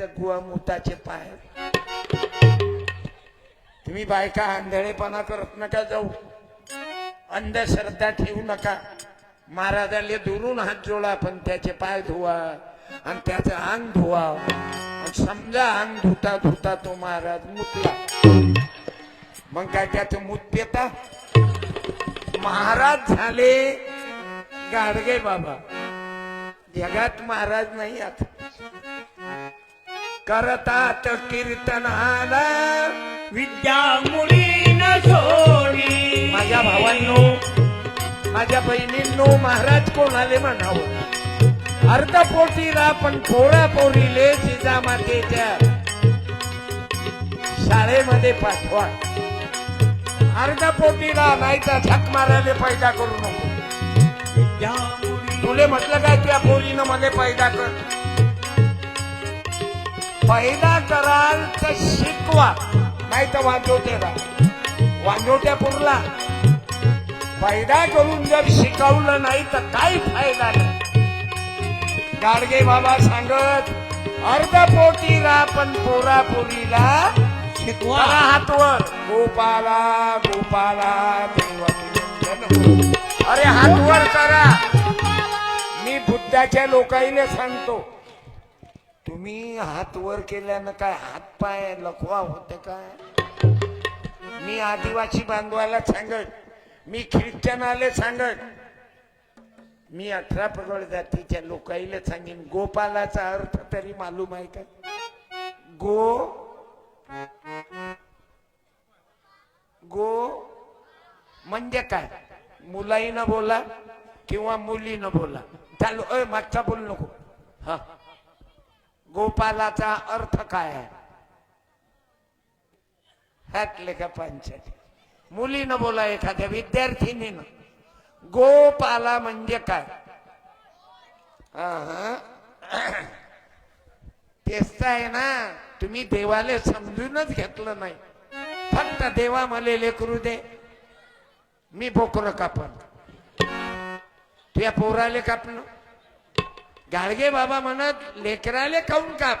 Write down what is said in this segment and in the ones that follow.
तर मुताचे पाय. तुम्ही बायका आंधळेपणा करत नका जाऊ. अंधश्रद्धा ठेवू नका. महाराजाले दुरून हात जोडा पण त्याचे पाय धुवा आणि त्याचं अंग धुवा. समजा अंग धुता धुता तो महाराज मुतला. मग काय त्याचं मूत पेता? महाराज झाले गाडगे बाबा. जगात महाराज नाही आता. करतात कीर्तनाला विद्या मुलीन सोडी माझ्या भावांनो माझ्या बहिणींनो महाराज कोणाले म्हणावं? अर्ध पोटीला पण पोरा पोरीले जिजामातेच्या शाळेमध्ये पाठवा. अर्ध पोटीला नाही तर झक मारायला पैदा करू नको. तुले म्हटलं काय त्या पोरीनं मध्ये पैदा कर? पैदा कराल तर शिकवा. नाही तर वाजवतेला वाजवत्या पुरला. पैदा करून जर शिकवलं नाही तर काही फायदा नाही. गाडगे बाबा सांगत अर्ध पोटीला पण पोरा पोरीला शिकवा. हातवर गोपाला गोपाला देवकी अरे हातवर करा. मी बुद्धाच्या लोकाईने सांगतो तुम्ही हात वर केल्यानं काय हात पाय लखवा होते काय? मी आदिवासी बांधवाला सांगत मी ख्रिश्चनाले सांगत मी अठरा पगड जातीच्या लोकाईला सांगेन गोपालाचा अर्थ तरी मालूम आहे का? गो गो म्हणजे काय? मुलाईनं बोला किंवा मुलीनं बोला? चालू अय मागचा बोल नको. हा. गोपालाचा अर्थ काय आहे? हातले का पंचायत? मुलीनं बोला एखाद्या विद्यार्थिनीनं. गोपाला म्हणजे काय? तेच तर आहे ना तुम्ही देवाले समजूनच घेतलं नाही. फक्त देवा मले लेकरू दे. मी बोकरं कापन. तुया पोराले कापलं गाडगे बाबा म्हणत लेकराले काऊन काप?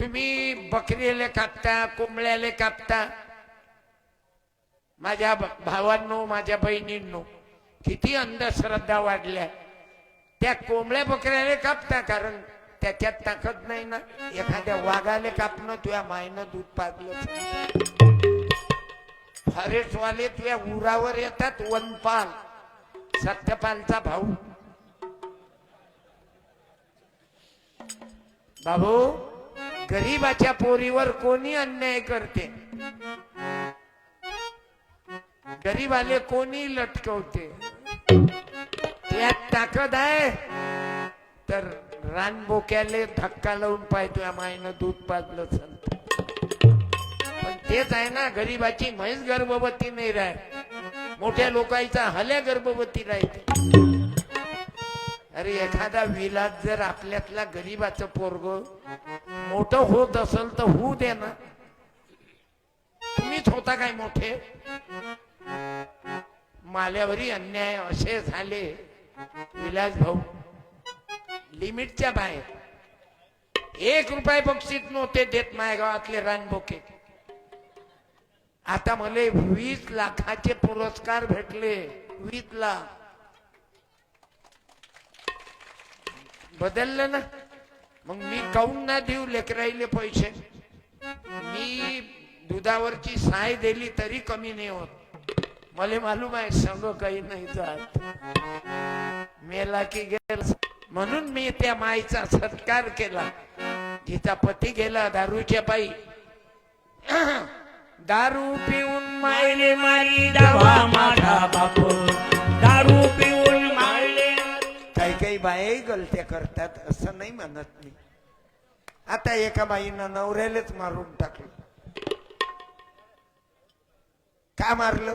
तुम्ही बकरीले कापता कोंबड्याले कापता? माझ्या भावांनो माझ्या बहिणींनो किती अंधश्रद्धा वाढल्या. त्या कोंबड्या बकऱ्याले कापता कारण त्याच्यात ताकद नाही ना. एखाद्या वाघाले कापणं तुझ्या मायनं दूध पाजलं फॉरेस्टवाले तुझ्या उरावर येतात वनपाल. सत्यपालचा भाऊ बाबू गरीबाच्या पोरीवर कोणी अन्याय करते? गरीबाले कोणी लटकवते? त्यात ताकद आहे. तर रानबोक्याले धक्का लावून पाहतो या मायनं दूध पाजलं संत पण तेच आहे ना गरीबाची म्हैस गर्भवती नाही राह मोठ्या लोकांचा हल्या गर्भवती राहते अरे एखादा विलास जर आपल्यातला गरीबाचं पोरग मोठं होत असेल तर होऊ दे ना. तुम्हीच होता काय मोठे? माल्यावरी अन्याय असे झाले. विलास भाऊ लिमिटच्या बाहेर. एक रुपये बक्षीस नव्हते देत माझ्या गावातले रानबोके आता मला वीस लाखाचे पुरस्कार भेटले. वीस लाख. बदललं ना. मग मी काऊन ना देऊ लेकराईले पैसे? मी दुधावरची साय दिली तरी कमी नाही होत. मला मालूम आहे सगळं काही नाही जात. मेला की गेल. म्हणून मी त्या माईचा सत्कार केला. जिचा पती गेला दारूच्या पायी दारू पिऊन मायले मारी दावा माझा बापू दारू बायाही गलत्या करतात असं नाही म्हणत मी. आता एका बाईनं नवऱ्यालाच मारून टाकलं. का मारलं?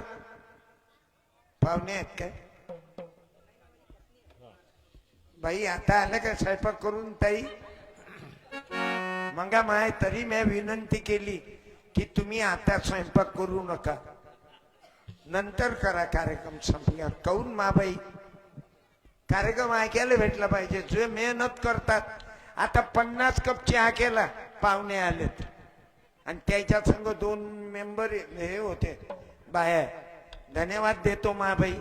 पाहुणे आहेत काय? बाई आता आलं का स्वयंपाक करून ताई? मंगा माय तरी मी विनंती केली की तुम्ही आता स्वयंपाक करू नका. नंतर करा कार्यक्रम संपल्यावर. काऊन माबाई कार्यक्रम ऐकायला भेटला पाहिजे. जे मेहनत करतात. आता पन्नास कप चहा केला पाहुणे आलेत. आणि त्याच्या संग दोन मेंबर हे होते. बाहेर धन्यवाद देतो महाबाई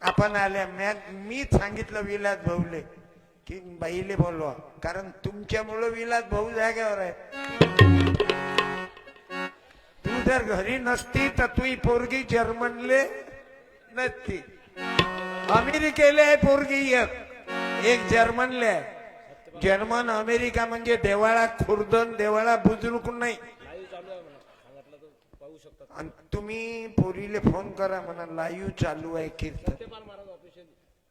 आपण आल्या. मॅ मी सांगितलं विलास भाऊले की बाईले बोलवा. कारण तुमच्यामुळं विलास भाऊ जाग्यावर आहे. तू जर घरी नसती तर तुही पोरगी जर्मनले नसती. अमेरिकेला आहे पोरगी एक. एक जर्मनले. आहे जर्मन अमेरिका म्हणजे देवाळा खुर्दन देवाळा बुजुर्ग नाही. आणि तुम्ही पोरीले फोन करा म्हणा लाईव्ह चालू आहे कीर्तन.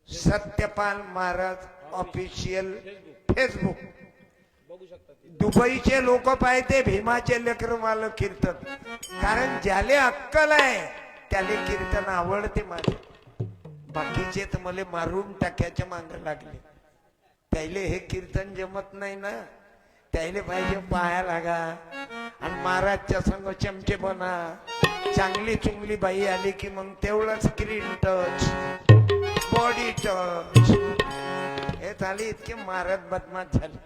सत्यपाल महाराज ऑफिशियल फेसबुक दुबईचे लोक पाहिजे भीमाचे लेकर मला कीर्तन. कारण ज्याले अक्कल आहे त्याले कीर्तन आवडते माझे बाकीचे तर मला मारून टाक्याच्या मांग लागले. त्याले हे कीर्तन जमत नाही ना. त्याले पाहिजे पाया लागा. आणि महाराजच्या संग चमचे बना. चांगली चुंगली बाई आली की मग तेवढं स्क्रीन टच बॉडी टच हे झाले इतके महाराज बदमाश झाले.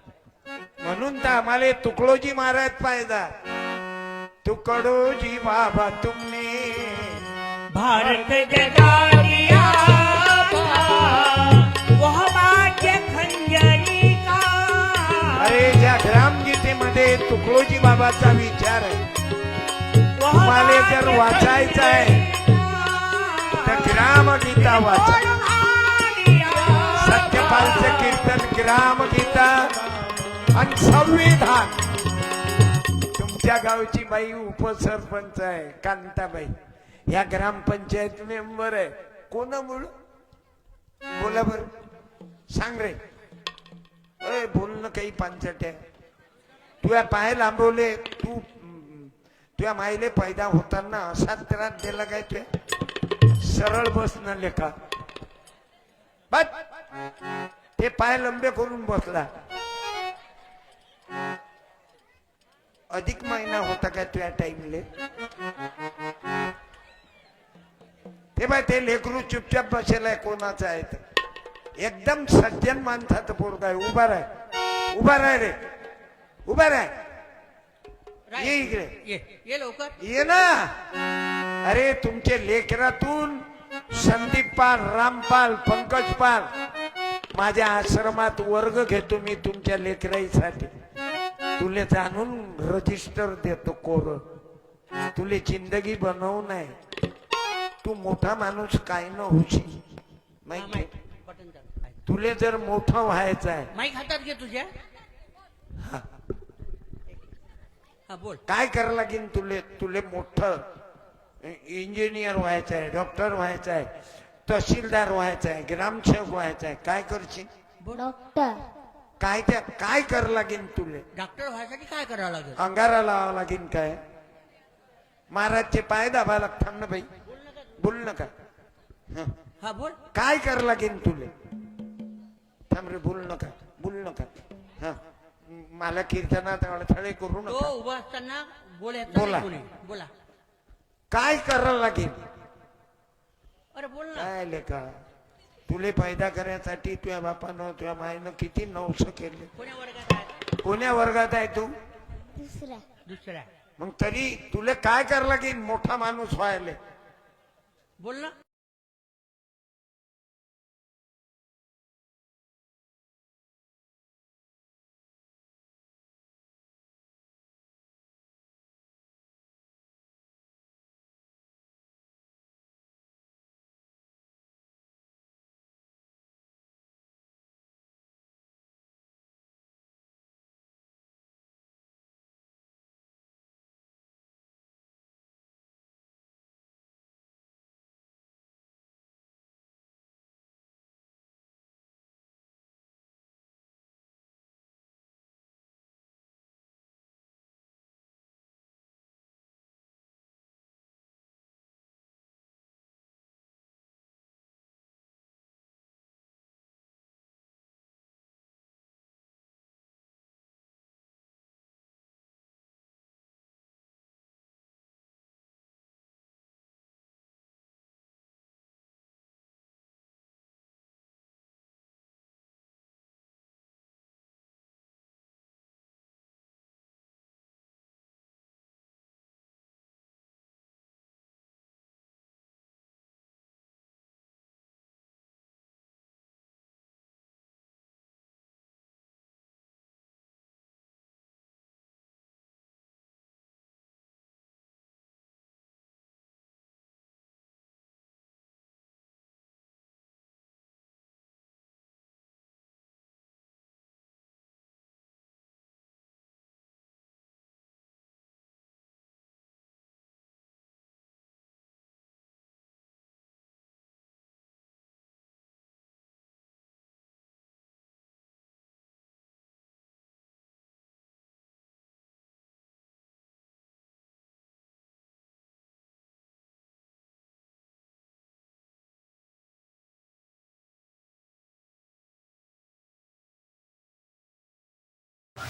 म्हणून तर आम्हाला तुकडोजी महाराज पाहिजा तुकडोजी बाबा तुम्ही भारत जगा ग्रामगीतेमध्ये तुकडोजी बाबाचा विचार आहे. तुम्हाला जर वाचायचं आहे तर ग्रामगीता वाचा. सत्यपालचं कीर्तन ग्रामगीता आणि संविधान. तुमच्या गावची बाई उपसरपंच आहे कांताबाई. ह्या ग्रामपंचायत मेंबर आहे. कोणामुळं बोला? बर. सांग रे. बोलणं काही पांचट आहे. तुझ्या पाय लांबवले तू तुझ्या माईले पैदा होताना असा त्रास दिला काय तुझ्या सरळ बस न लेखा बस. ते पाय लंबे करून बसला. अधिक महिना होता काय तुझ्या टाइमले ते बाय ते लेकरू चुपचाप बसेलाय आहे कोणाचं आहे तर. एकदम सज्जन माणसाचं पोरगा आहे उभा राह. उभा राह रे. उभा राह. ये इकडे. ये ये लवकर. ये ना. अरे तुमचे लेकरातून संदीप पाल रामपाल पंकज पाल माझ्या आश्रमात वर्ग घेतो मी तुमच्या लेकराईसाठी. तुले जाणून रजिस्टर देतो कोर. तुले जिंदगी बनवू नाही तू मोठा माणूस काय न हा, माहिती? चालू. माईक. तुले जर मोठं व्हायचं आहे माईक हातात घे तुझ्या हा. हा बोल. काय करावं लागेल तुले तुले मोठं इंजिनियर व्हायचं आहे डॉक्टर व्हायचं आहे तहसीलदार व्हायचं आहे ग्रामसेवक व्हायचं आहे काय करशील? बोल. डॉक्टर. काय त्या काय करावं लागेल तुले? डॉक्टर व्हायसाठी काय करावं लागेल? अंगारा लावावं लागेल काय? महाराजचे पाय दाबा लागतात ना बाई. बोल नका हं. हा बोल. काय करावं लागेल तुले? थांब रे बोल नका बोल नका हा. मला कीर्तनात अडथळे करू तो नका. उभा असताना बोल येत बोला. नाही कोणी बोला. काय करावं लागेल? अरे बोल ना. काय लेका? तुले पैदा करण्यासाठी तुझ्या बापानं तुझ्या मायनं किती नवस केले? कोण्या वर्गात आहे? कोण्या वर्गात आहे तू? दुसरा दुसऱ्या. मग तरी तुले काय करावं लागेल? मोठा माणूस व्हायला. बोल ना.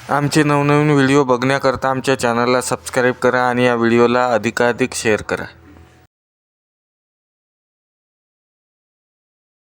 आमचे नवनवीन व्हिडिओ बघण्याकरता आमच्या चॅनलला सबस्क्राईब करा आणि या व्हिडिओला अधिकाधिक शेअर करा.